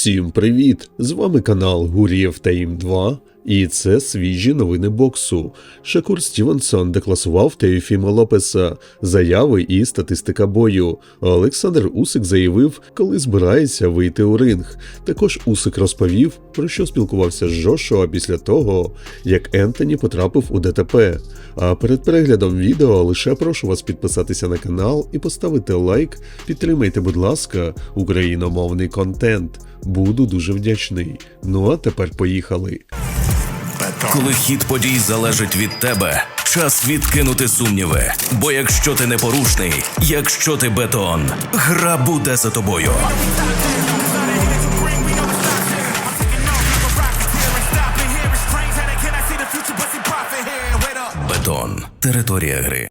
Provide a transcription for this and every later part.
Всім привіт! З вами канал Гурієв Таїм 2 і це свіжі новини боксу. Шакур Стівенсон декласував Теофіма Лопеса, заяви і статистика бою. Олександр Усик заявив, коли збирається вийти у ринг. Також Усик розповів, про що спілкувався з Джошуа після того, як Ентоні потрапив у ДТП. А перед переглядом відео лише прошу вас підписатися на канал і поставити лайк. Підтримайте, будь ласка, україномовний контент. Буду дуже вдячний. Ну а тепер поїхали. Коли хід подій залежить від тебе, час відкинути сумніви. Бо якщо ти непорушний, якщо ти бетон, гра буде за тобою. Бетон територія гри.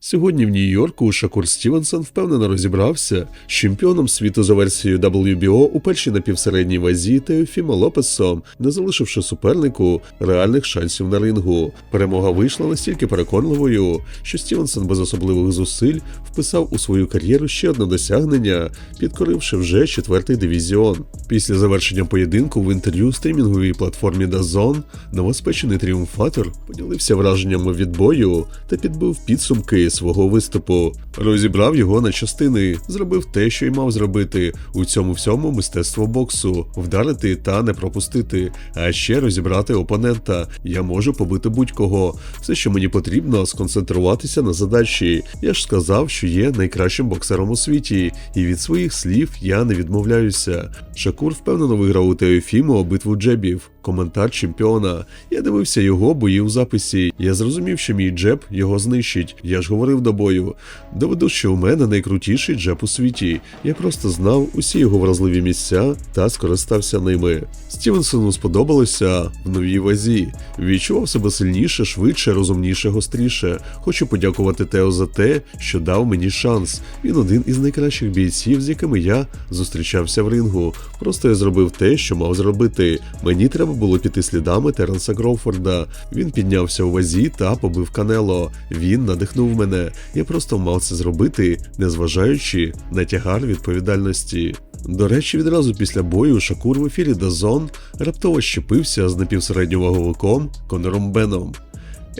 Сьогодні в Нью-Йорку Шакур Стівенсон впевнено розібрався з чемпіоном світу за версією WBO у першій напівсередній вазі Теофімо Лопесом, не залишивши супернику реальних шансів на рингу. Перемога вийшла настільки переконливою, що Стівенсон без особливих зусиль вписав у свою кар'єру ще одне досягнення, підкоривши вже четвертий дивізіон. Після завершення поєдинку в інтерв'ю стрімінговій платформі DAZN новоспечений тріумфатор поділився враженнями від бою та підбив підсумки свого виступу. Розібрав його на частини, зробив те, що й мав зробити. У цьому всьому мистецтво боксу вдарити та не пропустити, а ще розібрати опонента. Я можу побити будь-кого. Все, що мені потрібно, сконцентруватися на задачі. Я ж сказав, що є найкращим боксером у світі, і від своїх слів я не відмовляюся. Шакур впевнено виграв у Теофіму битву джебів. Коментар чемпіона. Я дивився його бої у записі. Я зрозумів, що мій джеб його знищить. Я ж говорив до бою. Доведу, що у мене найкрутіший джеб у світі. Я просто знав усі його вразливі місця та скористався ними. Стівенсону сподобалося в новій вазі. Відчував себе сильніше, швидше, розумніше, гостріше. Хочу подякувати Тео за те, що дав мені шанс. Він один із найкращих бійців, з якими я зустрічався в рингу. Просто я зробив те, що мав зробити. Мені треба було піти слідами Теренса Гроуфорда. Він піднявся у вазі та побив Канело. Він надихнув мене. Я просто мав це зробити, незважаючи на тягар відповідальності. До речі, відразу після бою Шакур в ефірі Дазон раптово щепився з напівсередньоваговиком Конором Беном.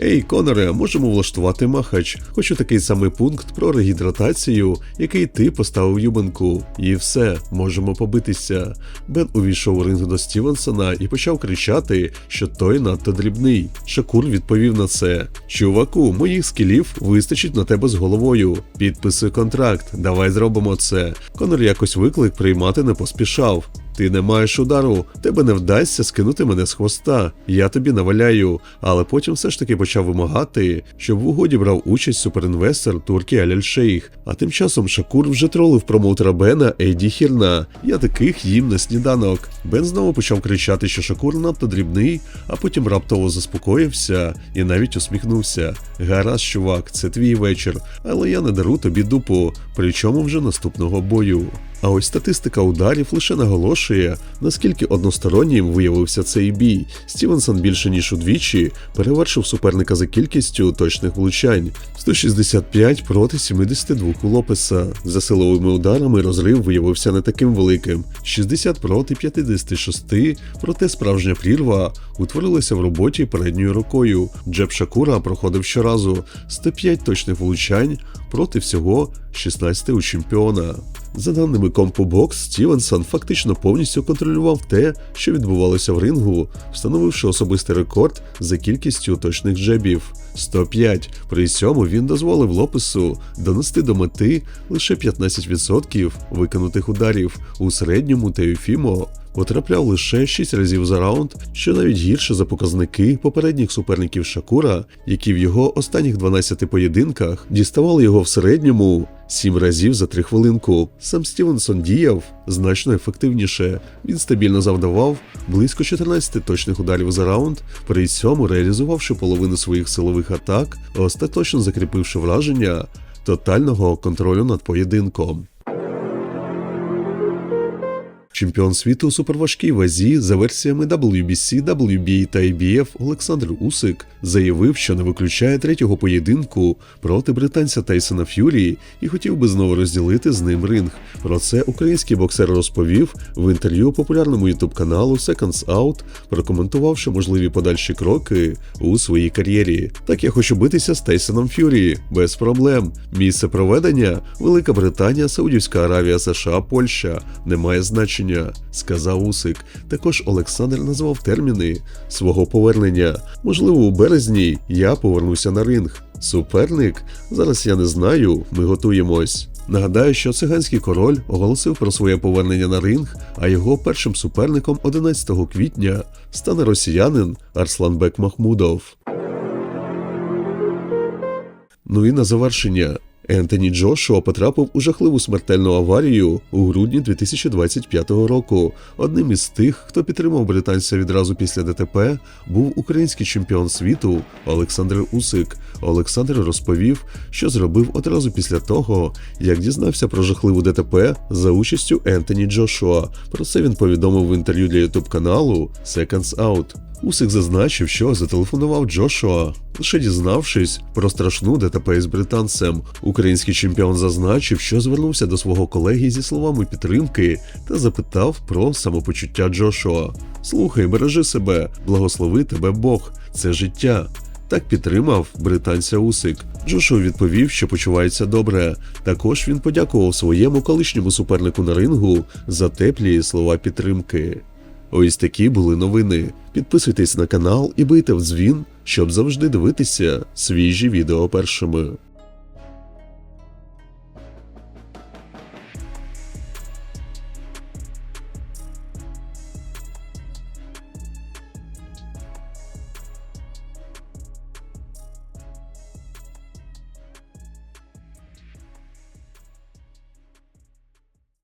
Ей, Коноре, можемо влаштувати махач. Хочу такий самий пункт про регідратацію, який ти поставив Юбенку. І все, можемо побитися. Бен увійшов у ринг до Стівенсона і почав кричати, що той надто дрібний. Шакур відповів на це: Чуваку, моїх скілів вистачить на тебе з головою. Підписуй контракт, давай зробимо це. Конор якось виклик приймати не поспішав. Ти не маєш удару, тебе не вдасться скинути мене з хвоста. Я тобі наваляю. Але потім все ж таки почав вимагати, щоб в угоді брав участь суперінвестор Туркі Аляль Шейх. А тим часом Шакур вже тролив промоутера Бена Ейді Хірна. Я таких їм на сніданок. Бен знову почав кричати, що Шакур надто дрібний, а потім раптово заспокоївся і навіть усміхнувся. Гаразд, чувак, це твій вечір, але я не дару тобі дупу, причому вже наступного бою. А ось статистика ударів лише наголошує, наскільки одностороннім виявився цей бій. Стівенсон більше ніж удвічі перевершив суперника за кількістю точних влучань 165 проти 72 у Лопеса. За силовими ударами розрив виявився не таким великим 60 проти 56, проте справжня прірва утворилася в роботі передньою рукою. Джеб Шакура проходив щоразу 105 точних влучань проти всього 16 у чемпіона. За даними CompuBox, Стівенсон фактично повністю контролював те, що відбувалося в рингу, встановивши особистий рекорд за кількістю точних джебів 105. При цьому він дозволив Лопесу донести до мети лише 15% виконутих ударів. У середньому Теофімо потрапляв лише 6 разів за раунд, що навіть гірше за показники попередніх суперників Шакура, які в його останніх 12 поєдинках діставали його в середньому 7 разів за 3 хвилинку. Сам Стівенсон діяв значно ефективніше. Він стабільно завдавав близько 14 точних ударів за раунд, при цьому реалізувавши половину своїх силових атак, остаточно закріпивши враження тотального контролю над поєдинком. Чемпіон світу у суперважкій вазі за версіями WBC, WBA та IBF Олександр Усик заявив, що не виключає третього поєдинку проти британця Тайсона Ф'юрі і хотів би знову розділити з ним ринг. Про це український боксер розповів в інтерв'ю популярному ютуб каналу Seconds Out, прокоментувавши можливі подальші кроки у своїй кар'єрі. Так я хочу битися з Тайсоном Ф'юрі без проблем. Місце проведення Велика Британія, Саудівська Аравія, США, Польща не має значення, сказав Усик. Також Олександр назвав терміни свого повернення. Можливо, у березні я повернуся на ринг. Суперник? Зараз я не знаю, ми готуємось. Нагадаю, що циганський король оголосив про своє повернення на ринг, а його першим суперником 11 квітня стане росіянин Арсланбек Махмудов. Ну і на завершення. Ентоні Джошуа потрапив у жахливу смертельну аварію у грудні 2025 року. Одним із тих, хто підтримав британця відразу після ДТП, був український чемпіон світу Олександр Усик. Олександр розповів, що зробив одразу після того, як дізнався про жахливу ДТП за участю Ентоні Джошуа. Про це він повідомив в інтерв'ю для ютуб каналу Seconds Out. Усик зазначив, що зателефонував Джошуа, лише дізнавшись про страшну ДТП із британцем. Український чемпіон зазначив, що звернувся до свого колеги зі словами підтримки та запитав про самопочуття Джошуа. Слухай, бережи себе, благослови тебе Бог, це життя. Так підтримав британця Усик. Джошуа відповів, що почувається добре. Також він подякував своєму колишньому супернику на рингу за теплі слова підтримки. Ось такі були новини. Підписуйтесь на канал і бийте в дзвін, щоб завжди дивитися свіжі відео першими.